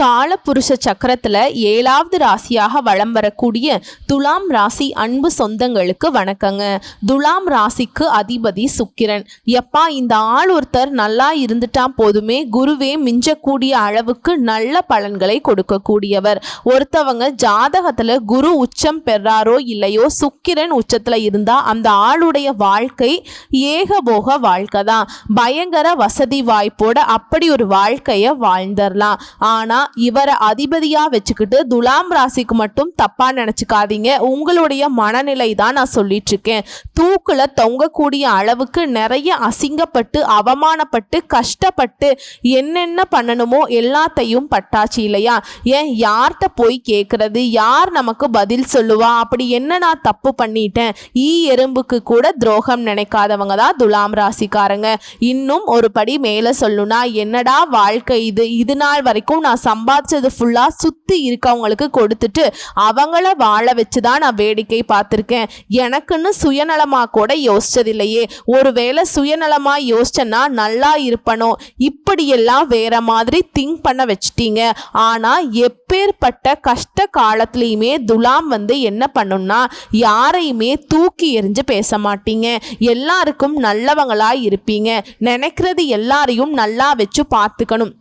காலபுருஷ சக்கரத்துல ஏழாவது ராசியாக வலம் வரக்கூடிய துலாம் ராசி அன்பு சொந்தங்களுக்கு வணக்கங்க. துலாம் ராசிக்கு அதிபதி சுக்கிரன். எப்பா இந்த ஆள் ஒருத்தர் நல்லா இருந்துட்டா போதுமே. குருவே மிஞ்சக்கூடிய அளவுக்கு நல்ல பலன்களை கொடுக்கக்கூடியவர். ஒருத்தவங்க ஜாதகத்துல குரு உச்சம் பெறாரோ இல்லையோ சுக்கிரன் உச்சத்துல இருந்தா அந்த ஆளுடைய வாழ்க்கை ஏகபோக வாழ்க்கை தான் பயங்கர வசதி வாய்ப்போட அப்படி ஒரு வாழ்க்கைய வாழ்ந்துடலாம் ஆனா இவரை அதிபதியா வச்சுக்கிட்டு துலாம் ராசிக்கு மட்டும் தப்பா நினைச்சுக்காதீங்க. உங்களுடைய மனநிலை தான் நான் சொல்லிட்டு இருக்கேன் தூக்குல தொங்கக்கூடிய அளவுக்கு நிறைய அசிங்கப்பட்டு அவமானப்பட்டு கஷ்டப்பட்டு என்னென்ன பண்ணணுமோ எல்லாத்தையும் பட்டாச்சு இல்லையா? ஏன் யார்கிட்ட போய் கேட்கறது யார் நமக்கு பதில் சொல்லுவா? அப்படி என்ன நான் தப்பு பண்ணிட்டேன்? ஈ எறும்புக்கு கூட துரோகம் நினைக்காதவங்க தான் துலாம் ராசிக்காரங்க. இன்னும் ஒரு படி மேலே சொல்லுனா என்னடா வாழ்க்கை இது? இது நாள் வரைக்கும் நான் சம்பாதிச்சது ஃபுல்லாக சுற்றி இருக்கவங்களுக்கு கொடுத்துட்டு அவங்கள வாழ வச்சு தான் நான் வேடிக்கை பார்த்துருக்கேன். எனக்குன்னு சுயநலமாக கூட யோசிச்சதில்லையே. ஒருவேளை சுயநலமாக யோசிச்சேன்னா நல்லா இருப்பனோ? இப்படியெல்லாம் வேற மாதிரி திங்க் பண்ண வச்சிட்டீங்க. ஆனால் எப்பேற்பட்ட கஷ்ட காலத்துலேயுமே துலாம் வந்து என்ன பண்ணும்னா யாரையுமே தூக்கி எறிஞ்சு பேச மாட்டீங்க. எல்லாருக்கும் நல்லவங்களாக இருப்பீங்க. நினைக்கிறது எல்லாரையும் நல்லா வச்சு பார்த்துக்கணும்.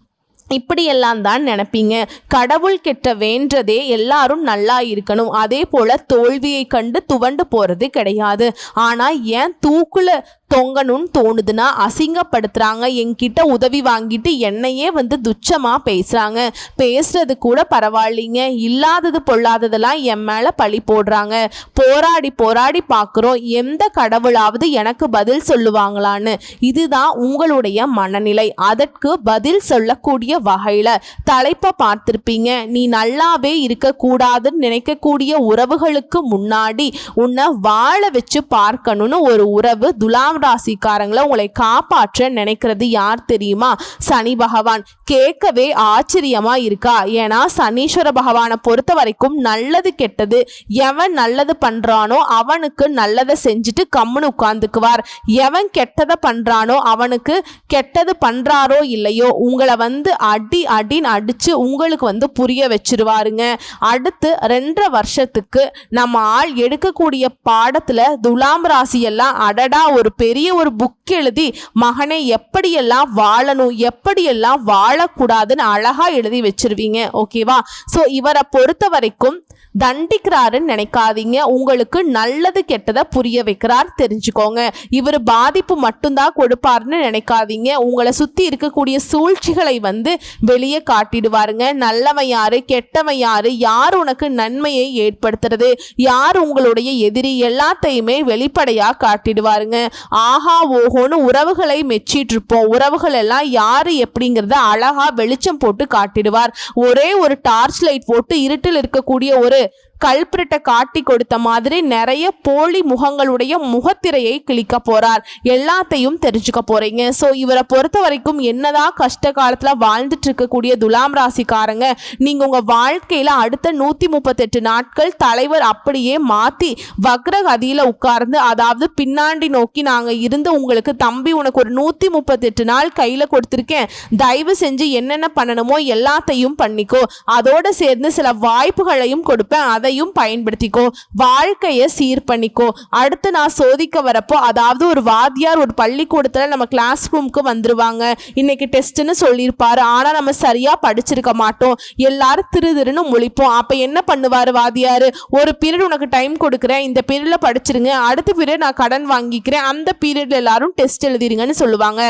இப்படியெல்லாம் தான் நினைப்பீங்க. கடவுள் கிட்ட வேண்டதே எல்லாரும் நல்லா இருக்கணும். அதே போல தோல்வியை கண்டு துவண்டு போறது கிடையாது. ஆனா ஏன் தூக்குல தொங்கணும்னு தோணுதுன்னா அசிங்கப்படுத்துகிறாங்க என்கிட்ட உதவி வாங்கிட்டு என்னையே வந்து துச்சமாக பேசுகிறாங்க பேசுறது கூட பரவாயில்லைங்க. இல்லாதது பொல்லாததெல்லாம் என் மேலே பழி போடுறாங்க. போராடி போராடி பார்க்குறோம் எந்த கடவுளாவது எனக்கு பதில் சொல்லுவாங்களான்னு. இதுதான் உங்களுடைய மனநிலை. அதற்கு பதில் சொல்லக்கூடிய வகையில் தலைப்பை பார்த்துருப்பீங்க. நீ நல்லாவே இருக்கக்கூடாதுன்னு நினைக்கக்கூடிய உறவுகளுக்கு முன்னாடி உன்னை வாழ வச்சு பார்க்கணும்னு ஒரு உறவு துலாம் ராசிக்காரங்களை உங்களை காப்பாற்ற நினைக்கிறது யார் தெரியுமா? சனி பகவான். கேட்கவே ஆச்சரியமா இருக்கா? ஏன்னா சனீஸ்வர பகவானை பொறுத்த வரைக்கும் நல்லது கெட்டது எவன் நல்லது பண்றானோ அவனுக்கு நல்லதை செஞ்சுட்டு கம்முன்னு உட்கார்ந்துக்குவார். எவன் கெட்டதை பண்றானோ அவனுக்கு கெட்டது பண்றாரோ இல்லையோ உங்களை வந்து அடி அடின்னு அடிச்சு உங்களுக்கு வந்து புரிய வச்சிருவாருங்க. அடுத்து ரெண்டரை வருஷத்துக்கு நம்ம ஆள் எடுக்கக்கூடிய பாடத்துல துலாம் ராசி எல்லாம் அடடா ஒரு பெரிய பெரிய ஒரு புக் எழுதி மகனை எப்படியெல்லாம் வாழணும் எப்படியெல்லாம் வாழக்கூடாதுன்னு அழகா எழுதி வச்சிருவீங்க ஓகேவா ஸோ இவரை பொறுத்த வரைக்கும் தண்டிக்கிறாருன்னு நினைக்காதீங்க. உங்களுக்கு நல்லது கெட்டதை புரிய வைக்கிறார் தெரிஞ்சுக்கோங்க. இவர் பாதிப்பு மட்டும்தான் கொடுப்பாருன்னு நினைக்காதீங்க. உங்களை சுற்றி இருக்கக்கூடிய சூழ்ச்சிகளை வந்து வெளியே காட்டிடுவாருங்க. நல்லவன் யாரு கெட்டவன் யாரு யார் உனக்கு நன்மையை ஏற்படுத்துறது யார் உங்களுடைய எதிரி எல்லாத்தையுமே வெளிப்படையாக காட்டிடுவாருங்க. ஆஹா ஓஹோன்னு உறவுகளை மெச்சிட்டு இருப்போம் உறவுகள் எல்லாம் யாரு எப்படிங்கிறத அழகா வெளிச்சம் போட்டு காட்டிடுவார். ஒரே ஒரு டார்ச் லைட் போட்டு இருட்டில் இருக்கக்கூடிய ஒரு கல்பிரிட்டை காட்டி கொடுத்த மாதிரி நிறைய போலி முகங்களுடைய முகத்திரையை கிழிக்க போறார். எல்லாத்தையும் தெரிஞ்சுக்க போறீங்க. ஸோ இவரை பொறுத்த வரைக்கும் என்னதான் கஷ்ட காலத்துல வாழ்ந்துட்டு இருக்கக்கூடிய துலாம் ராசிக்காரங்க நீங்க உங்க வாழ்க்கையில அடுத்த நூத்தி முப்பத்தெட்டு நாட்கள் தலைவர் அப்படியே மாத்தி வக்ரகதியில உட்கார்ந்து அதாவது பின்னாடி நோக்கி நாங்க இருந்து உங்களுக்கு தம்பி உனக்கு ஒரு நூத்தி முப்பத்தெட்டு நாள் கையில கொடுத்துருக்கேன். தயவு செஞ்சு என்னென்ன பண்ணணுமோ எல்லாத்தையும் பண்ணிக்கோ. அதோட சேர்ந்து சில வாய்ப்புகளையும் கொடுப்பேன். அதை அதையும் பயன்படுத்திக்கோ வாழ்க்கையை சீர் பண்ணிக்கோ அடுத்து நான் சோதிக்க வரப்போ அதாவது ஒரு வாத்தியார் ஒரு பள்ளிக்கூடத்தில் நம்ம கிளாஸ் ரூமுக்கு வந்துருவாங்க. இன்னைக்கு டெஸ்ட்டுன்னு சொல்லியிருப்பாரு. ஆனால் நம்ம சரியாக படிச்சிருக்க மாட்டோம். எல்லாரும் திரு திருன்னு முழிப்போம். அப்போ என்ன பண்ணுவார் வாத்தியார்? ஒரு பீரியட் உனக்கு டைம் கொடுக்குறேன். இந்த பீரியடில் படிச்சிருங்க. அடுத்த பீரியட் நான் கடன் வாங்கிக்கிறேன். அந்த பீரியட்ல எல்லாரும் டெஸ்ட் எழுதிருங்கன்னு சொல்லுவாங்க.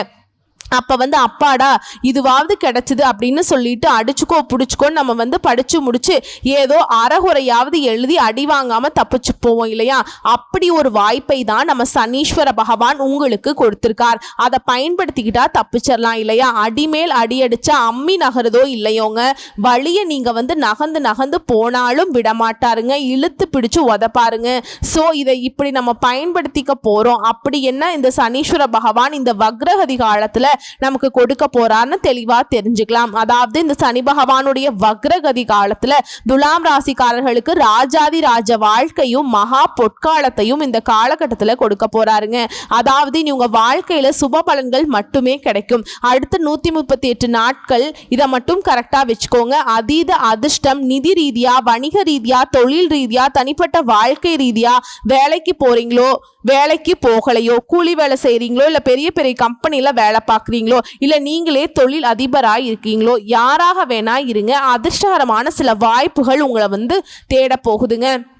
அப்போ வந்து அப்பாடா இதுவாவது கிடச்சிது அப்படின்னு சொல்லிட்டு அடிச்சுக்கோ பிடிச்சிக்கோ நம்ம வந்து படித்து முடிச்சு ஏதோ அறகுறையாவது எழுதி அடி வாங்காமல் தப்பிச்சு போவோம் இல்லையா? அப்படி ஒரு வாய்ப்பை தான் நம்ம சனீஸ்வர பகவான் உங்களுக்கு கொடுத்துருக்கார். அதை பயன்படுத்திக்கிட்டா தப்பிச்சிடலாம் இல்லையா? அடிமேல் அடி அடிச்சா அம்மி நகருதோ இல்லையோங்க? வழியை நீங்கள் வந்து நகர்ந்து நகர்ந்து போனாலும் விடமாட்டாருங்க. இழுத்து பிடிச்சு உதப்பாருங்க. ஸோ இதை இப்படி நம்ம பயன்படுத்திக்க போகிறோம் அப்படி என்ன இந்த சனீஸ்வர பகவான் இந்த வக்ரகதி காலத்தில் நமக்கு கொடுக்க போறாருன்னு தெளிவா தெரிஞ்சுக்கலாம். அதாவது இந்த சனி பகவானுடைய வக்ரகதி காலத்துல துலாம் ராசிக்காரர்களுக்கு ராஜாதி ராஜ வாழ்க்கையும் மகா பொற்காலத்தையும் இந்த காலகட்டத்துல கொடுக்க போறாருங்க. அதாவது இனி உங்க வாழ்க்கையில சுப பலன்கள் மட்டுமே கிடைக்கும். அடுத்து நூத்தி முப்பத்தி எட்டு நாட்கள் இதை மட்டும் கரெக்டா வச்சுக்கோங்க. அதீத அதிர்ஷ்டம் நிதி ரீதியா வணிக ரீதியா தொழில் ரீதியா தனிப்பட்ட வாழ்க்கை ரீதியா வேலைக்கு போறீங்களோ வேலைக்கு போகலையோ கூலி வேலை செய்றீங்களோ இல்ல பெரிய பெரிய கம்பெனில வேலை பார்க்க பார்க்குறீங்களோ இல்லை நீங்களே தொழில் அதிபராக இருக்கீங்களோ? யாராக வேணா இருங்க. அதிர்ஷ்டகரமான சில வாய்ப்புகள் உங்களை வந்து தேட போகுதுங்க.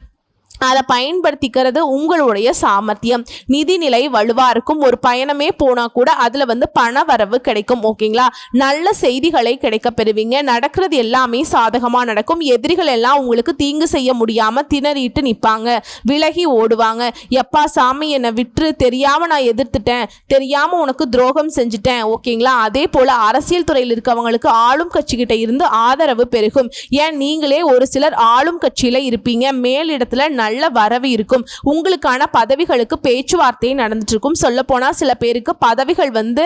அதை பயன்படுத்திக்கிறது உங்களுடைய சாமர்த்தியம். நிதிநிலை வலுவாக இருக்கும் ஒரு பயணமே போனால் கூட அதில் வந்து பண வரவு கிடைக்கும் ஓகேங்களா? நல்ல செய்திகளை கிடைக்க பெறுவீங்க. நடக்கிறது எல்லாமே சாதகமாக நடக்கும். எதிரிகள் எல்லாம் உங்களுக்கு தீங்கு செய்ய முடியாமல் திணறிட்டு நிற்பாங்க விலகி ஓடுவாங்க. எப்பா சாமி என்னை விற்று தெரியாமல் நான் எதிர்த்துட்டேன். தெரியாமல் உனக்கு துரோகம் செஞ்சுட்டேன் ஓகேங்களா? அதே போல் அரசியல் துறையில் இருக்கவங்களுக்கு ஆளும் கட்சிக்கிட்ட இருந்து ஆதரவு பெருகும். ஏன்? நீங்களே ஒரு சிலர் ஆளும் கட்சியில் இருப்பீங்க. மேலிடத்தில் நல்ல நல்ல வரவு இருக்கும். உங்களுக்கான பதவிகளுக்கு பேச்சுவார்த்தை நடந்துட்டு இருக்கும் சொல்ல போனால் சில பேருக்கு பதவிகள் வந்து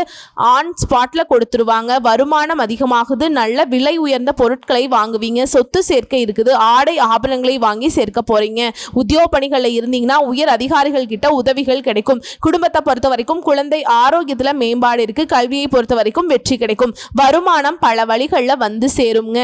ஆன் ஸ்பாட்ல கொடுத்துருவாங்க. வருமானம் அதிகமாகுது. நல்ல விலை உயர்ந்த பொருட்களை வாங்குவீங்க. சொத்து சேர்க்கை இருக்குது. ஆடை ஆபரணங்களை வாங்கி சேர்க்க போறீங்க. உத்தியோக பணிகளில் இருந்தீங்கன்னா உயர் அதிகாரிகள் கிட்ட உதவிகள் கிடைக்கும். குடும்பத்தை பொறுத்த வரைக்கும் குழந்தை ஆரோக்கியத்தில் மேம்பாடு இருக்கு. கல்வியை பொறுத்த வரைக்கும் வெற்றி கிடைக்கும். வருமானம் பல வழிகளில் வந்து சேருங்க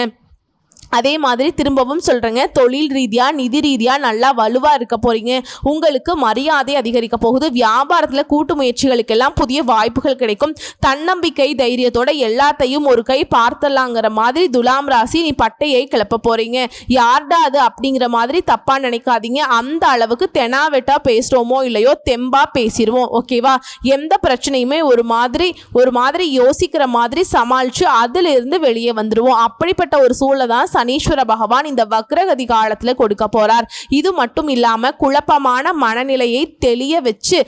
அதே மாதிரி திரும்பவும் சொல்கிறேங்க தொழில் ரீதியாக நிதி ரீதியாக நல்லா வலுவாக இருக்க போகிறீங்க உங்களுக்கு மரியாதை அதிகரிக்க போகுது. வியாபாரத்தில் கூட்டு முயற்சிகளுக்கெல்லாம் புதிய வாய்ப்புகள் கிடைக்கும். தன்னம்பிக்கை தைரியத்தோட எல்லாத்தையும் ஒரு கை பார்த்தலாங்கிற மாதிரி துலாம் ராசி நீ பட்டையை கிளப்ப போகிறீங்க யார்டா அது அப்படிங்கிற மாதிரி தப்பாக நினைக்காதீங்க. அந்த அளவுக்கு தெனாவெட்டா பேசுகிறோமோ இல்லையோ தெம்பாக பேசிடுவோம் ஓகேவா? எந்த பிரச்சனையுமே ஒரு மாதிரி ஒரு மாதிரி யோசிக்கிற மாதிரி சமாளித்து அதிலிருந்து வெளியே வந்துடுவோம் அப்படிப்பட்ட ஒரு சூழலை தான் சனீஸ்வர பகவான் இந்த வக்ரகதி காலத்துல கொடுக்க போறார். இது மட்டும் இல்லாம குழப்பமான மனநிலையை தெளிய வச்சு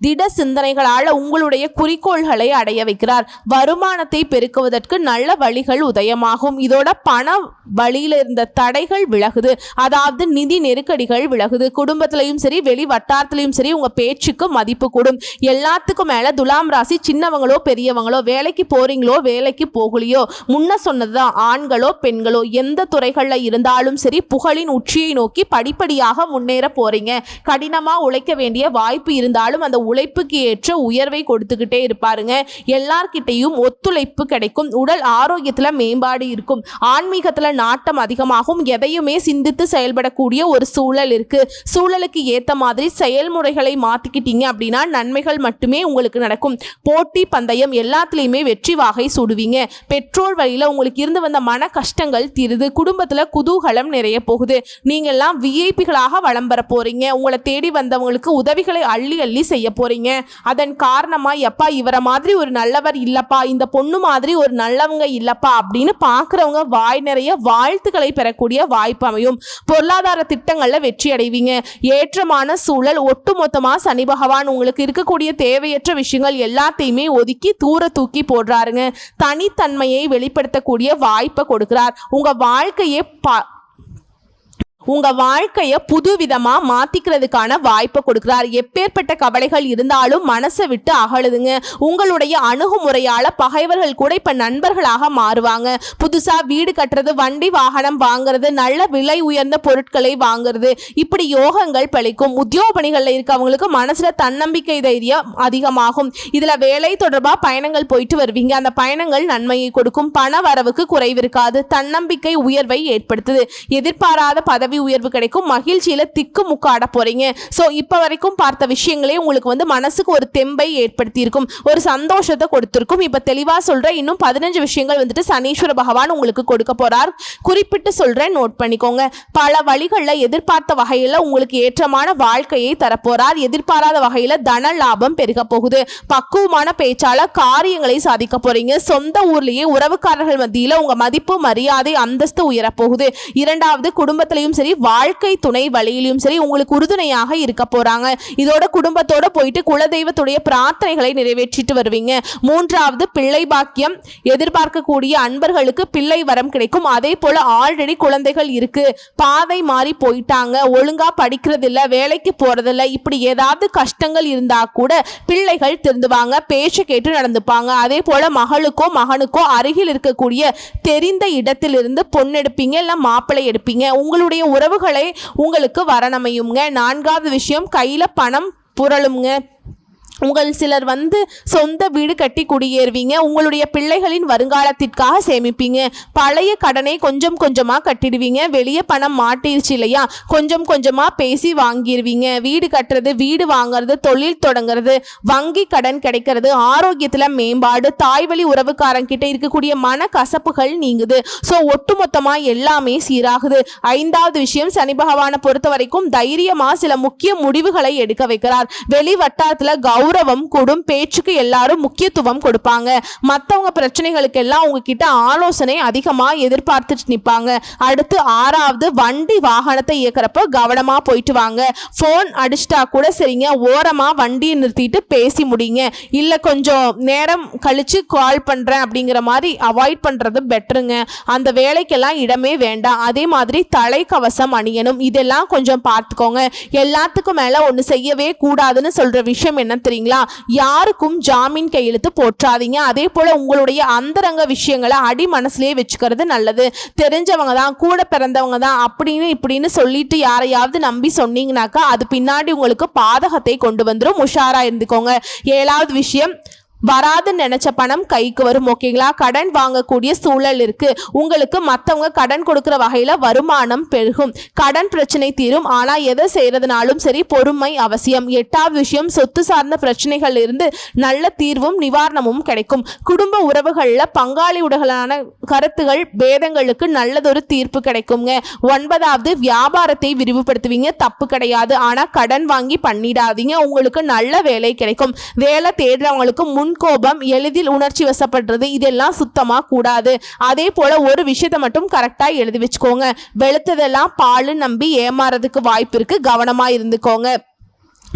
திட சிந்தனைகளால் உங்களுடைய குறிக்கோள்களை அடைய வைக்கிறார். வருமானத்தை பெருக்குவதற்கு நல்ல வழிகள் உதயமாகும். இதோட பண வழியில இருந்த தடைகள் விலகுது. அதாவது நிதி நெருக்கடிகள் விலகுது. குடும்பத்திலையும் சரி வெளி வட்டாரத்திலையும் சரி உங்க பேச்சுக்கு மதிப்பு கூடும். எல்லாத்துக்கும் மேல துலாம் ராசி சின்னவங்களோ பெரியவங்களோ வேலைக்கு போறீங்களோ வேலைக்கு போகலையோ முன்ன சொன்னதுதான் ஆண்களோ பெண்களோ எந்த துறைகளில் இருந்தாலும் சரி புகழின் உச்சியை நோக்கி படிப்படியாக முன்னேற போறீங்க. கடினமா உழைக்க வேண்டிய வாய்ப்பு இருந்தாலும் அந்த உழைப்புக்கு ஏற்ற உயர்வை கொடுத்துக்கிட்டே இருப்பாருங்க. எல்லார்கிட்டையும் ஒத்துழைப்பு கிடைக்கும். உடல் ஆரோக்கியத்தில் மேம்பாடு இருக்கும். ஆன்மீகத்தில் நாட்டம் அதிகமாகும். எதையுமே சிந்தித்து செயல்படக்கூடிய ஒரு சூழல் இருக்கு. சூழலுக்கு ஏற்ற மாதிரி செயல்முறைகளை மாத்திக்கிட்டீங்க அப்படின்னா நன்மைகள் மட்டுமே உங்களுக்கு நடக்கும். போட்டி பந்தயம் எல்லாத்துலேயுமே வெற்றி வாகை சுடுவீங்க. பெட்ரோல் வழியில் உங்களுக்கு இருந்து வந்த மன கஷ்டங்கள் தீருது. குடும்பத்தில் குதூகலம் நிறைய போகுது. நீங்கள்லாம் விஐபிகளாக வளம் பெற போறீங்க. உங்களை தேடி வந்தவங்களுக்கு உதவிகளை அள்ளி அள்ளி செய்ய போறீங்க? அதன் காரணமா எப்பா இவரை மாதிரி ஒரு நல்லவர் இல்லப்பா இந்த பொண்ணு மாதிரி ஒரு நல்லவங்க இல்லப்பா அப்படின்னு பார்க்குறவங்க வாய் நிறைய வாழ்த்துக்களை பெறக்கூடிய வாய்ப்பு அமையும். பொருளாதார திட்டங்களில் வெற்றி அடைவீங்க. ஏற்றமான சூழல் ஒட்டுமொத்தமா சனி பகவான் உங்களுக்கு இருக்கக்கூடிய தேவையற்ற விஷயங்கள் எல்லாத்தையுமே ஒதுக்கி தூர தூக்கி போடுறாருங்க. தனித்தன்மையை வெளிப்படுத்தக்கூடிய வாய்ப்பை கொடுக்கிறார். உங்க வாழ்க்கையை ப உங்க வாழ்க்கைய புதுவிதமா மாத்திக்கிறதுக்கான வாய்ப்பை கொடுக்கிறார். எப்பேற்பட்ட கவலைகள் இருந்தாலும் மனசை விட்டு அகழுதுங்க உங்களுடைய அணுகுமுறையால பகைவர்கள் கூட இப்ப நண்பர்களாக மாறுவாங்க. புதுசா வீடு கட்டுறது வண்டி வாகனம் வாங்குறது நல்ல விலை உயர்ந்த பொருட்களை வாங்குறது இப்படி யோகங்கள் பழிக்கும். உத்தியோக பணிகளில் இருக்கவங்களுக்கு மனசுல தன்னம்பிக்கை தைரியம் அதிகமாகும். இதுல வேலை தொடர்பா பயணங்கள் போயிட்டு வருவீங்க. அந்த பயணங்கள் நன்மையை கொடுக்கும். பண வரவுக்கு குறைவிருக்காது தன்னம்பிக்கை உயர்வை ஏற்படுத்துது. எதிர்பாராத பதவி உயர்வு கிடைக்கும். மகிழ்ச்சியில திக்கு முக்காட போறீங்க. ஸோ இப்போ வரைக்கும் பார்த்த விஷயங்களே உங்களுக்கு வந்து மனசுக்கு ஒரு தெம்பை ஏற்படுத்தியிருக்கும். ஒரு சந்தோஷத்தை கொடுத்திருக்கும். இப்போ தெளிவா சொல்றேன் இன்னும் பதினஞ்சு விஷயங்கள் வந்துட்டு சனீஸ்வர பகவான் உங்களுக்கு கொடுக்க போறார். குறிப்பிட்டு சொல்றேன் நோட் பண்ணிக்கோங்க. பல வழிகளில் எதிர்பார்த்த வகையில் உங்களுக்கு ஏற்றமான வாழ்க்கையை தரப்போறார். எதிர்பாராத வகையில் தன லாபம் பெருக போகுது. பக்குவமான பேச்சால காரியங்களை சாதிக்க போறீங்க. சொந்த ஊர்லயே உறவுக்காரர்கள் மத்தியில் உங்க மதிப்பு மரியாதை அந்தஸ்து உயரப்போகுது இரண்டாவது குடும்பத்திலையும் சரி சரி வாழ்க்கை துணை வழியிலும் சரி உங்களுக்கு உறுதுணையாக இருக்க போறாங்க. இதோட குடும்பத்தோட போயிட்டு குலதெய்வத்துடைய பிரார்த்தனைகளை நிறைவேற்றிட்டு வருவீங்க. மூன்றாவது பிள்ளை பாக்கியம். எதிர்பார்க்கக்கூடிய அன்பர்களுக்கு பிள்ளை வரம் கிடைக்கும். அதே போல ஆல்ரெடி குழந்தைகள் இருக்கு. பாதை மாறி போயிட்டாங்க. ஒழுங்கா படிக்கிறது இல்ல வேலைக்கு போறதில்ல. இப்படி ஏதாவது கஷ்டங்கள் இருந்தா கூட பிள்ளைகள் திருந்துவாங்க பேச்சு கேட்டு நடந்துப்பாங்க. அதே போல மகளுக்கோ மகனுக்கோ அருகில் இருக்கக்கூடிய தெரிந்த இடத்திலிருந்து பொண்ணு எடுப்பீங்க இல்ல மாப்பிள்ளை எடுப்பீங்க. உங்களுடைய உறவுகளை உங்களுக்கு வரணமையுங்க நான்காவது விஷயம் கையில் பணம் புரளுங்க உங்கள் சிலர் வந்து சொந்த வீடு கட்டி குடியேறுவீங்க. உங்களுடைய பிள்ளைகளின் வருங்காலத்திற்காக சேமிப்பீங்க. பழைய கடனை கொஞ்சம் கொஞ்சமாக கட்டிடுவீங்க. வெளியே பணம் மாட்டிருச்சு இல்லையா? கொஞ்சம் கொஞ்சமாக பேசி வாங்கிடுவீங்க வீடு கட்டுறது வீடு வாங்குறது தொழில் தொடங்குறது வங்கி கடன் கிடைக்கிறது ஆரோக்கியத்தில் மேம்பாடு தாய்வழி உறவுக்காரங்கிட்ட இருக்கக்கூடிய மன கசப்புகள் நீங்குது. ஸோ ஒட்டுமொத்தமாக எல்லாமே சீராகுது. ஐந்தாவது விஷயம் சனி பகவானை பொறுத்த வரைக்கும் தைரியமாக சில முக்கிய முடிவுகளை எடுக்க வைக்கிறார். வெளி வட்டாரத்தில் கௌரவம் கூடும் பேச்சுக்கு எல்லாரும் முக்கியத்துவம் கொடுப்பாங்க. மற்றவங்க பிரச்சனைகளுக்கு எல்லாம் உங்ககிட்ட ஆலோசனை அதிகமாக எதிர்பார்த்துட்டு நிற்பாங்க அடுத்து ஆறாவது வண்டி வாகனத்தை இயக்கிறப்ப கவனமாக போயிட்டு வாங்க. ஃபோன் அடிச்சிட்டா கூட சரிங்க ஓரமாக வண்டியை நிறுத்திட்டு பேசி முடியுங்க இல்லை கொஞ்சம் நேரம் கழித்து கால் பண்ணுறேன் அப்படிங்கிற மாதிரி அவாய்ட் பண்ணுறது பெட்டருங்க அந்த வேலைக்கெல்லாம் இடமே வேண்டாம். அதே மாதிரி தலைக்கவசம் அணியணும். இதெல்லாம் கொஞ்சம் பார்த்துக்கோங்க. எல்லாத்துக்கும் மேலே ஒன்று செய்யவே கூடாதுன்னு சொல்கிற விஷயம் என்ன தெரியும்? சரிங்களா யாருக்கும் ஜாமீன் கையெழுத்து போற்றாதீங்க. அதே போல் உங்களுடைய அந்தரங்க விஷயங்களை அடி மனசுலயே வச்சுக்கிறது நல்லது. தெரிஞ்சவங்க தான் கூட பிறந்தவங்க தான் அப்படின்னு இப்படின்னு சொல்லிட்டு யாரையாவது நம்பி சொன்னீங்கனாக்கா அது பின்னாடி உங்களுக்கு பாதகத்தை கொண்டு வந்துடும் உஷாரா இருந்துக்கோங்க. ஏழாவது விஷயம் வராதுன்னு நினைச்ச பணம் கைக்கு வரும் ஓகேங்களா? கடன் வாங்கக்கூடிய சூழல் இருக்கு. உங்களுக்கு மற்றவங்க கடன் கொடுக்குற வகையில் வருமானம் பெருகும். கடன் பிரச்சனை தீரும். ஆனால் எதை செய்யறதுனாலும் சரி பொறுமை அவசியம். எட்டாவது விஷயம் சொத்து சார்ந்த பிரச்சனைகள் இருந்து நல்ல தீர்வும் நிவாரணமும் கிடைக்கும். குடும்ப உறவுகளில் பங்காளி உடலான கருத்துகள் பேதங்களுக்கு நல்லதொரு தீர்ப்பு கிடைக்குங்க. ஒன்பதாவது வியாபாரத்தை விரிவுபடுத்துவீங்க. தப்பு கிடையாது. ஆனால் கடன் வாங்கி பண்ணிடாதீங்க. உங்களுக்கு நல்ல வேலை கிடைக்கும். வேலை தேடுறவங்களுக்கு முன் முன்கோபம் எளிதில் உணர்ச்சி வசப்படுறது இதெல்லாம் சுத்தமாக கூடாது. அதே போல் ஒரு விஷயத்தை மட்டும் கரெக்டாக எழுதி வச்சுக்கோங்க. வெளுத்ததெல்லாம் பால் நம்பி ஏமாறதுக்கு வாய்ப்பு இருக்குது கவனமாக இருந்துக்கோங்க.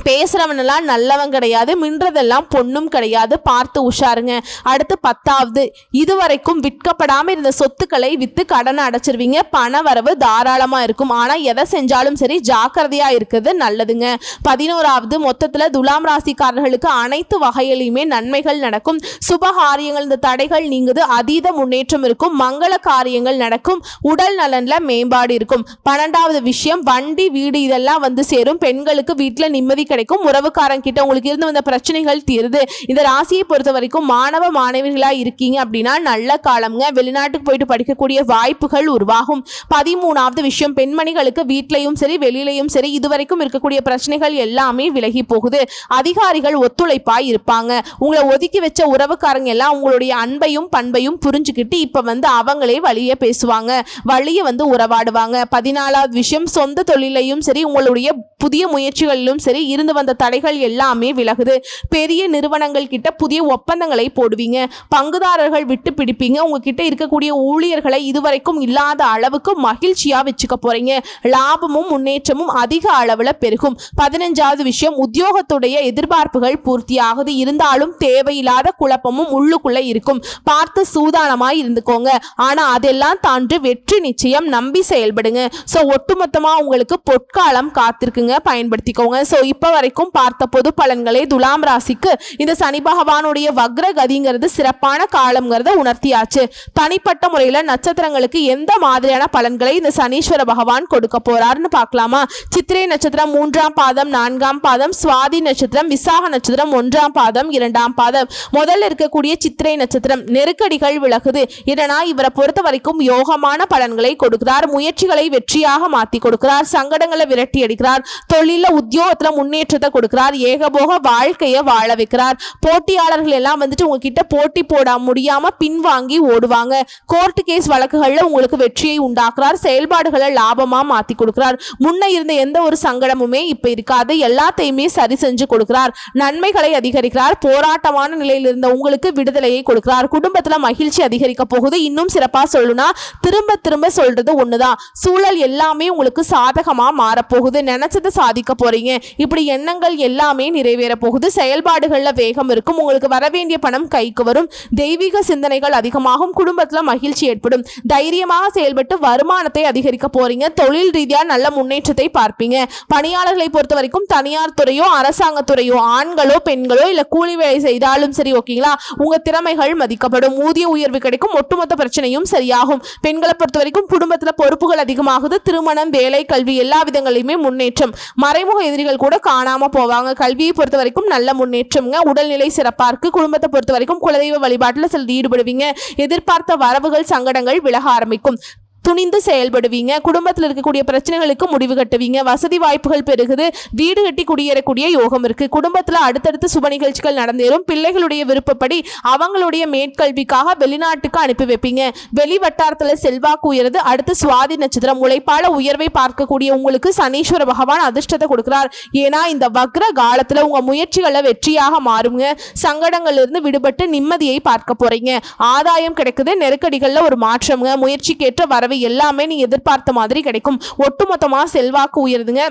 பேசுகிறவனெல்லாம் நல்லவன் கிடையாது மின்றதெல்லாம் பொண்ணும் கிடையாது. பார்த்து உஷாருங்க. அடுத்து பத்தாவது. இதுவரைக்கும் விற்கப்படாமல் இருந்த சொத்துக்களை விற்று கடனை அடைச்சிருவீங்க. பண வரவு தாராளமாக இருக்கும். ஆனால் எதை செஞ்சாலும் சரி ஜாக்கிரதையாக இருக்கிறது நல்லதுங்க. பதினோராவது. மொத்தத்தில் துலாம் ராசிக்காரர்களுக்கு அனைத்து வகையிலையுமே நன்மைகள் நடக்கும். சுபகாரியங்கள் இந்த தடைகள் நீங்குது. அதீத முன்னேற்றம் இருக்கும். மங்கள காரியங்கள் நடக்கும். உடல் நலனில் மேம்பாடு இருக்கும். பன்னெண்டாவது விஷயம் வண்டி வீடு இதெல்லாம் வந்து சேரும். பெண்களுக்கு வீட்டில் நிம்மதி கிடைக்கும். உறவுக்காரங்க கிட்ட உங்களுக்கு இருந்து வந்த பிரச்சனைகள் தீருது. இந்த ராசியை பொறுத்த வரைக்கும் மாணவ மாணவிகளாக இருக்கீங்க அப்படின்னா நல்ல காலம்ங்க. வெளிநாட்டுக்கு போயிட்டு படிக்கக்கூடிய வாய்ப்புகள் உருவாகும். பதிமூணாவது விஷயம் பெண்மணிகளுக்கு வீட்லையும் சரி வெளியிலையும் சரி இதுவரைக்கும் இருக்கக்கூடிய பிரச்சனைகள் எல்லாமே விலகி போகுது. அதிகாரிகள் ஒத்துழைப்பாய் இருப்பாங்க. உங்களை ஒதுக்கி வச்ச உறவுக்காரங்க எல்லாம் உங்களுடைய அன்பையும் பண்பையும் புரிஞ்சுக்கிட்டு இப்போ வந்து அவங்களே வழியே பேசுவாங்க. வழியை வந்து உறவாடுவாங்க. பதினாலாவது விஷயம் சொந்த தொழிலையும் சரி உங்களுடைய புதிய முயற்சிகளிலும் சரி இருந்து வந்த தடைகள் எல்லாமே விலகுது. பெரிய நிறுவனங்கள் கிட்ட புதிய ஒப்பந்தங்களை போடுவீங்க. பங்குதாரர்கள் விட்டு பிடிப்பீங்க. உங்ககிட்ட இருக்கக்கூடிய ஊழியர்களை இதுவரைக்கும் இல்லாத அளவுக்கு மகிழ்ச்சியா வச்சுக்க போறீங்க. லாபமும் முன்னேற்றமும் அதிக அளவுல பெருகும். பதினஞ்சாவது விஷயம் உத்தியோகத்துடைய எதிர்பார்ப்புகள் பூர்த்தியாகுது. இருந்தாலும் தேவையில்லாத குழப்பமும் உள்ளுக்குள்ள இருக்கும். பார்த்து சூதானமாய் இருந்துக்கோங்க. ஆனா அதெல்லாம் தாண்டி வெற்றி நிச்சயம் நம்பி செயல்படுங்க. ஸோ ஒட்டுமொத்தமா உங்களுக்கு பொற்காலம் காத்திருக்குங்க. பயன்படுத்திக்கோங்க. ஸோ இப்போ வரைக்கும் பார்த்த பொது பலன்களே துலாம் ராசிக்கு. இந்த சனி பகவானுடைய வக்ர கதிங்கிறது சிறப்பான காலம்ங்கிறத உணர்த்தியாச்சு. தனிப்பட்ட முறையில நட்சத்திரங்களுக்கு எந்த மாதிரியான பலன்களை இந்த சனீஸ்வர பகவான் கொடுக்க போறாருன்னு பார்க்கலாமா? சித்திரை நட்சத்திரம் மூன்றாம் பாதம் நான்காம் பாதம் சுவாதி நட்சத்திரம் விசாக நட்சத்திரம் ஒன்றாம் பாதம் இரண்டாம் பாதம். முதல்ல இருக்கக்கூடிய சித்திரை நட்சத்திரம் நெருக்கடிகள் விலகுது. இதனா இவரை பொறுத்த வரைக்கும் யோகமான பலன்களை கொடுக்கிறார். முயற்சிகளை வெற்றியாக மாத்தி கொடுக்கிறார். சங்கடங்களை விரட்டி அடிக்கிறார். தொழில உத்தியோகத்துல முன் முன்னேற்றத்தை கொடுக்கிறார். ஏகபோக வாழ்க்கையை வாழ வைக்கிறார். போட்டியாளர்கள் எல்லாம் வந்துட்டு உங்ககிட்ட போட்டி போட முடியாம பின்வாங்கி ஓடுவாங்க. கோர்ட் கேஸ் வழக்குகள்ல உங்களுக்கு வெற்றியை உண்டாக்குறார். செயல்பாடுகளை லாபமா மாத்தி கொடுக்கிறார். முன்ன இருந்த எந்த ஒரு சங்கடமுமே இப்ப இருக்காது. எல்லாத்தையுமே சரி செஞ்சு கொடுக்கிறார். நன்மைகளை அதிகரிக்கிறார். போராட்டமான நிலையில் இருந்த உங்களுக்கு விடுதலையை கொடுக்கிறார். குடும்பத்துல மகிழ்ச்சி அதிகரிக்க போகுது. இன்னும் சிறப்பா சொல்லணும்னா திரும்ப திரும்ப சொல்றது ஒண்ணுதான். சூழல் எல்லாமே உங்களுக்கு சாதகமா மாறப்போகுது நினைச்சதை சாதிக்க போறீங்க. இப்படி எண்ணங்கள் எல்லாமே நிறைவேற போகுது. செயல்பாடுகளில் வேகம் இருக்கும். உங்களுக்கு வர வேண்டிய பணம் கைக்கு வரும். தெய்வீக சிந்தனைகள் அதிகமாகும். குடும்பத்தில் மகிழ்ச்சி ஏற்படும். தைரியமாக செயல்பட்டு வருமானத்தை அதிகரிக்க போறீங்க. தொழில் ரீதியாக நல்ல முன்னேற்றத்தை பார்ப்பீங்க. பணியாளர்களை பொறுத்த வரைக்கும் தனியார் துறையோ அரசாங்கத்துறையோ ஆண்களோ பெண்களோ இல்லை கூலி வேலை செய்தாலும் சரி ஓகேங்களா? உங்க திறமைகள் மதிக்கப்படும். ஊதிய உயர்வு கிடைக்கும். ஒட்டுமொத்த பிரச்சனையும் சரியாகும். பெண்களை பொறுத்த வரைக்கும் குடும்பத்தில் பொறுப்புகள் அதிகமாகுது. திருமணம் வேலை கல்வி எல்லா விதங்களையுமே முன்னேற்றம். மறைமுக எதிரிகள் கூட காணாமல் போவாங்க. கல்வியை பொறுத்த வரைக்கும் நல்ல முன்னேற்றம்ங்க. உடல்நிலை சிறப்பாக இருக்குது குடும்பத்தை பொறுத்த வரைக்கும் குலதெய்வ வழிபாட்டில் சிலர் ஈடுபடுவீங்க. எதிர்பார்த்த வரவுகள் சங்கடங்கள் விலக ஆரம்பிக்கும். துணிந்து செயல்படுவீங்க குடும்பத்தில் இருக்கக்கூடிய பிரச்சனைகளுக்கு முடிவு கட்டுவீங்க வசதி வாய்ப்புகள் பெருகுது வீடு கட்டி குடியேறக்கூடிய யோகம் இருக்கு. குடும்பத்தில் அடுத்தடுத்து சுப நிகழ்ச்சிகள் நடந்தேறும். பிள்ளைகளுடைய விருப்பப்படி அவங்களுடைய மேற்கல்விக்காக வெளிநாட்டுக்கு அனுப்பி வைப்பீங்க. வெளி வட்டாரத்தில் செல்வாக்கு உயருது. அடுத்து சுவாதி நட்சத்திரம் உழைப்பால உயர்வை பார்க்கக்கூடிய உங்களுக்கு சனீஸ்வர பகவான் அதிர்ஷ்டத்தை கொடுக்கிறார். ஏன்னா இந்த வக்ர காலத்தில் உங்க முயற்சிகளை வெற்றியாக மாறுங்க. சங்கடங்கள்லேருந்து விடுபட்டு நிம்மதியை பார்க்க போறீங்க. ஆதாயம் கிடைக்குது நெருக்கடிகளில் ஒரு மாற்றம்ங்க. முயற்சிக்கேற்ற வரவு எல்லாமே நீ எதிர்பார்த்த மாதிரி கிடைக்கும். ஒட்டுமொத்தமா செல்வாக்கு உயருதுங்க.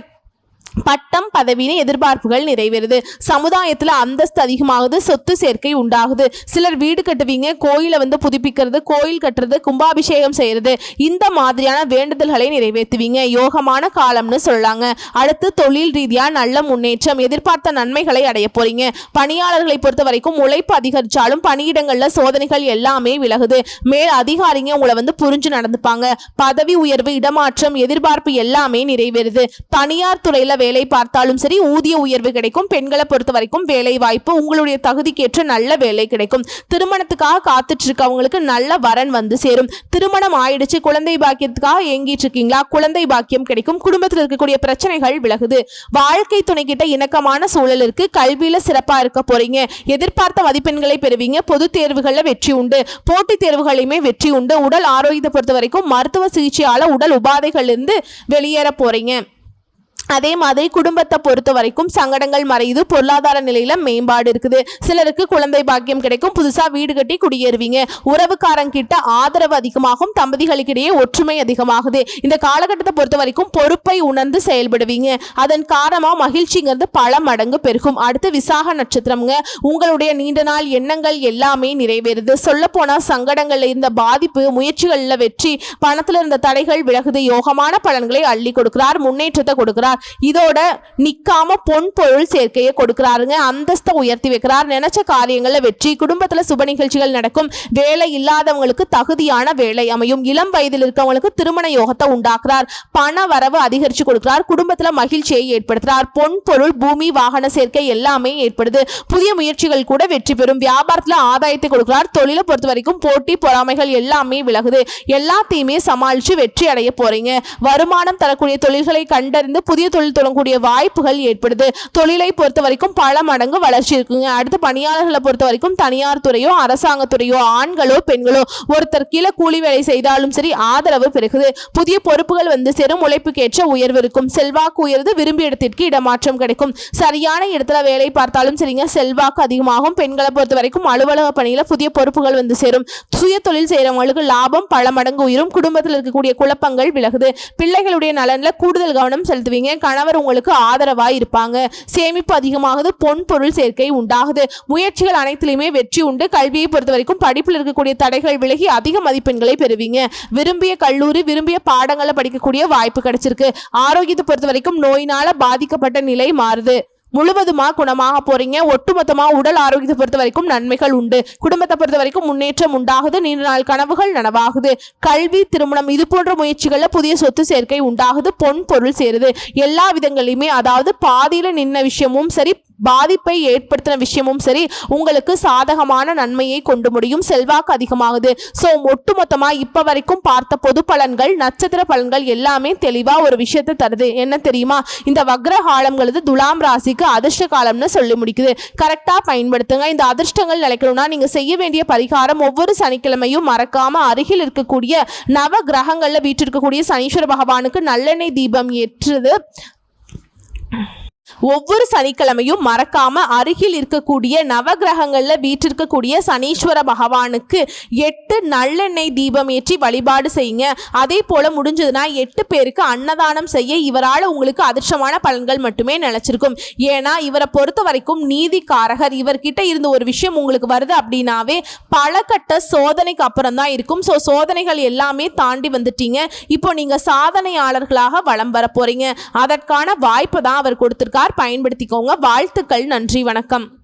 பட்டம் பதவின்னு எதிர்பார்ப்புகள் நிறைவேறுது. சமுதாயத்தில் அந்தஸ்து அதிகமாகுது சொத்து சேர்க்கை உண்டாகுது. சிலர் வீடு கட்டுவீங்க கோயிலை வந்து புதுப்பிக்கிறது கோயில் கட்டுறது கும்பாபிஷேகம் செய்யறது. இந்த மாதிரியான வேண்டுதல்களை நிறைவேற்றுவீங்க. யோகமான காலம்னு சொல்லலாங்க அடுத்து தொழில் ரீதியாக நல்ல முன்னேற்றம் எதிர்பார்த்த நன்மைகளை அடைய போறீங்க. பணியாளர்களை பொறுத்த வரைக்கும் உழைப்பு அதிகரித்தாலும் பணியிடங்களில் சோதனைகள் எல்லாமே விலகுது. மேல் அதிகாரிங்க உங்களை வந்து புரிஞ்சு நடந்துப்பாங்க. பதவி உயர்வு இடமாற்றம் எதிர்பார்ப்பு எல்லாமே நிறைவேறுது. தனியார் துறையில் வேலை பார்த்தாலும் சரி ஊதிய உயர்வு கிடைக்கும் பெண்களை பொறுத்த வரைக்கும் வேலை வாய்ப்பு உங்களுடைய தகுதிக்கேற்ற நல்ல வேலை கிடைக்கும். திருமணத்துக்காக காத்துட்டு இருக்கவங்களுக்கு நல்ல வரன் வந்து சேரும். திருமணம் ஆயிடுச்சு குழந்தை பாக்கியத்துக்காக ஏங்கிட்டு இருக்கீங்களா குழந்தை பாக்கியம் கிடைக்கும். குடும்பத்தில் இருக்கக்கூடிய பிரச்சனைகள் விலகுது. வாழ்க்கை துணை கிட்ட இணக்கமான சூழல் இருக்கு. கல்வியில சிறப்பா இருக்க போறீங்க. எதிர்பார்த்த மதிப்பெண்களை பெறுவீங்க. பொது தேர்வுகளில் வெற்றி உண்டு. போட்டித் தேர்வுகளையுமே வெற்றி உண்டு. உடல் ஆரோக்கியத்தை பொறுத்த வரைக்கும் மருத்துவ சிகிச்சையால உடல் உபாதைகள் இருந்து வெளியேற போறீங்க. அதே மாதிரி குடும்பத்தை பொறுத்த வரைக்கும் சங்கடங்கள் மறையுது. பொருளாதார நிலையில மேம்பாடு இருக்குது. சிலருக்கு குழந்தை பாக்கியம் கிடைக்கும். புதுசா வீடு கட்டி குடியேறுவீங்க. உறவுக்காரங்க கிட்ட ஆதரவு அதிகமாகும். தம்பதிகளுக்கிடையே ஒற்றுமை அதிகமாகுது. இந்த காலகட்டத்தை பொறுத்த வரைக்கும் பொறுப்பை உணர்ந்து செயல்படுவீங்க. அதன் காரணமா மகிழ்ச்சிங்கிறது பல மடங்கு பெருகும். அடுத்து விசாக நட்சத்திரம்ங்க. உங்களுடைய நீண்ட நாள் எண்ணங்கள் எல்லாமே நிறைவேறுது. சொல்ல போனா சங்கடங்கள்ல இருந்த பாதிப்பு முயற்சிகள்ல வெற்றி பணத்துல இருந்த தடைகள் விலகுது. யோகமான பலன்களை அள்ளி கொடுக்கிறார். முன்னேற்றத்தை கொடுக்கிறார். இதோட நிக்காம பொன் பொருள் சேர்க்கையை கொடுக்கிறாருங்க. அந்தஸ்தை உயர்த்தி வைக்கிறார். நினைச்ச காரியங்கள்ல வெற்றி குடும்பத்துல சுப நிகழ்ச்சிகள் நடக்கும். வேலை இல்லாதவங்களுக்கு தகுதியான வேலை அமையும். இளம் வயதில் இருக்கவங்களுக்கு திருமண யோகத்தை உண்டாக்குறார். பண வரவு அதிகரிச்சு கொடுக்கிறார். குடும்பத்துல மகிழ்ச்சியை ஏற்படுத்துறார். பொன் பொருள் பூமி வாகன சேர்க்கை எல்லாமே ஏற்படுது. புதிய முயற்சிகள் கூட வெற்றி பெறும். வியாபாரத்துல ஆதாயத்தை கொடுக்கிறார். தொழிலை பொறுத்த வரைக்கும் போட்டி பொறாமைகள் எல்லாமே விலகுது. எல்லாத்தையுமே சமாளிச்சு வெற்றி அடைய போறீங்க. வருமானம் தரக்கூடிய தொழில்களை கண்டறிந்து புதிய தொழில் தொடங்கக்கூடிய வாய்ப்புகள் ஏற்படுது. தொழிலை பொறுத்த வரைக்கும் பல மடங்கு வளர்ச்சி இருக்குங்க. அடுத்து பணியாளர்களை பொறுத்த வரைக்கும் தனியார் துறையோ அரசாங்க துறையோ ஆண்களோ பெண்களோ ஒருத்தர் கீழே கூலி வேலை செய்தாலும் சரி ஆதரவு பெருகுது. புதிய பொறுப்புகள் வந்து சேரும் உழைப்புக்கேற்ற உயர்வு இருக்கும். செல்வாக்கு உயர்ந்து விரும்பிய இடத்திற்கு இடமாற்றம் கிடைக்கும். சரியான இடத்துல வேலை பார்த்தாலும் சரிங்க செல்வாக்கு அதிகமாகும். பெண்களை பொறுத்த வரைக்கும் அலுவலக பணியில் புதிய பொறுப்புகள் வந்து சேரும். சுய தொழில் செய்கிறவங்களுக்கு லாபம் பல மடங்கு உயரும். குடும்பத்தில் இருக்கக்கூடிய குழப்பங்கள் விலகுது. பிள்ளைகளுடைய நலனில் கூடுதல் கவனம் செலுத்துவீங்க. கணவர் உங்களுக்கு ஆதரவாக இருப்பாங்க. சேமிப்பு அதிகமாகுது பொன் பொருள் சேர்க்கை உண்டாகுது. முயற்சிகள் அனைத்திலுமே வெற்றி உண்டு. கல்வியை பொறுத்த வரைக்கும் படிப்பில் இருக்கக்கூடிய தடைகள் விலகி அதிக மதிப்பெண்களை பெறுவீங்க. விரும்பிய கல்லூரி விரும்பிய பாடங்களை படிக்கக்கூடிய வாய்ப்பு கிடைச்சிருக்கு. ஆரோக்கியத்தை பொறுத்த வரைக்கும் நோயினால பாதிக்கப்பட்ட நிலை மாறுது. முழுவதுமாக குணமாக போறீங்க. ஒட்டுமொத்தமாக உடல் ஆரோக்கியத்தை பொறுத்த வரைக்கும் நன்மைகள் உண்டு. குடும்பத்தை பொறுத்த வரைக்கும் முன்னேற்றம் உண்டாகுது. நீண்ட நாள் கனவுகள் நனவாகுது. கல்வி திருமணம் இது போன்ற முயற்சிகளில் புதிய சொத்து சேர்க்கை உண்டாகுது. பொன் பொருள் சேருது. எல்லா விதங்களையுமே அதாவது பாதியில் நின்ன விஷயமும் சரி பாதிப்பை ஏற்படுத்தின விஷயமும் சரி உங்களுக்கு சாதகமான நன்மையை கொண்டு முடியும். செல்வாக்கு அதிகமாகுது. ஸோ ஒட்டுமொத்தமாக இப்போ வரைக்கும் பார்த்த பொது பலன்கள் நட்சத்திர பலன்கள் எல்லாமே தெளிவாக ஒரு விஷயத்தை தருது. என்ன தெரியுமா? இந்த வக்ர காலங்களது துலாம் ராசிக்கு அதிர்ஷ்ட காலம்னு சொல்லி முடிக்குது. கரெக்டா பயன்படுத்துங்க. இந்த அதிர்ஷ்டங்கள் நிலைக்கணும்னா நீங்க செய்ய வேண்டிய பரிகாரம் ஒவ்வொரு சனிக்கிழமையும் மறக்காமல் அருகில் இருக்கக்கூடிய நவ கிரகங்களில் வீற்றிருக்கக்கூடிய சனீஸ்வர பகவானுக்கு நல்லெண்ணெய் தீபம் ஏற்றுது. ஒவ்வொரு சனிக்கிழமையும் மறக்காம அருகில் இருக்கக்கூடிய நவகிரகங்கள்ல வீற்றிருக்கக்கூடிய சனீஸ்வர பகவானுக்கு எட்டு நல்லெண்ணெய் தீபம் ஏற்றி வழிபாடு செய்யுங்க. அதே போல முடிஞ்சதுன்னா எட்டு பேருக்கு அன்னதானம் செய்ய இவரால் உங்களுக்கு அதிர்ஷ்டமான பலன்கள் மட்டுமே நினைச்சிருக்கும் ஏன்னா இவரை பொறுத்த வரைக்கும் நீதிக்காரகர் இவர்கிட்ட இருந்து ஒரு விஷயம் உங்களுக்கு வருது அப்படின்னாவே பல கட்ட சோதனைக்கு அப்புறம் தான் இருக்கும். ஸோ சோதனைகள் எல்லாமே தாண்டி வந்துட்டீங்க. இப்போ நீங்க சாதனையாளர்களாக வலம் வர போறீங்க. அதற்கான வாய்ப்பை தான் அவர் கொடுத்திருக்கார். பயன்படுத்திக்கோங்க. வாழ்த்துக்கள். நன்றி. வணக்கம்.